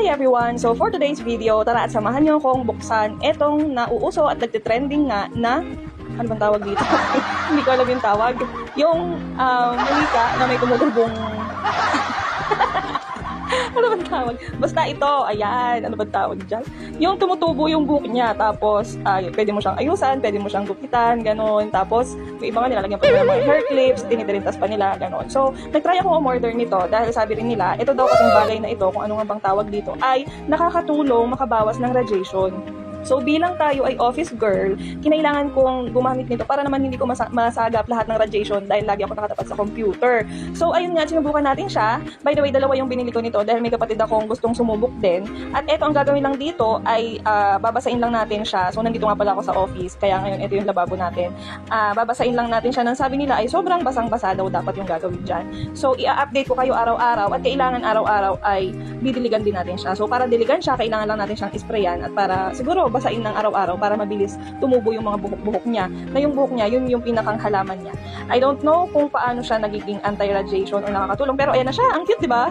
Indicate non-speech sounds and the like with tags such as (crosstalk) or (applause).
Hi everyone! So for today's video, tara at samahan niyo akong buksan etong nauuso at nagtitrending nga na ano bang tawag dito? (laughs) Hindi ko alam yung tawag. Yung um, malika na may tumutubong (laughs) (laughs) ano bang tawag? Basta ito, ayan, ano bang tawag dyan? Yung tumutubo yung buhok niya, tapos ay, pwede mo siyang ayusan, pwede mo siyang gupitan, ganun. Tapos, may iba nga nilalagyan pa nila mga hair clips, tinidirintas pa nila, ganun. So, nagtry akong umorder nito dahil sabi rin nila, ito daw kasing bagay na ito, kung ano nga bang tawag dito, ay nakakatulong makabawas ng radiation. So bilang tayo ay office girl, kinailangan kong gumamit nito para naman hindi ko masa- masagap lahat ng radiation dahil lagi ako nakatapat sa computer. So ayun nga, sinubukan natin siya. By the way, dalawa yung binili ko nito dahil may kapatid akong gustong sumubok din. At eto ang gagawin lang dito ay ah, babasain lang natin siya. So nandito nga pala ako sa office, kaya ngayon ito yung lababo natin. Ah, babasain lang natin siya nang sabi nila ay sobrang basang-basa daw dapat yung gagawin dyan. So i-update ko kayo araw-araw at kailangan araw-araw ay didiligan din natin siya. So para diligan siya, kailangan lang natin siyang isprayan at para siguro basain ng araw-araw para mabilis tumubo yung mga buhok-buhok niya. Na yung buhok niya, yun yung pinakang halaman niya. I don't know kung paano siya nagiging anti-radiation or nakakatulong pero ayan na siya, ang cute, di ba?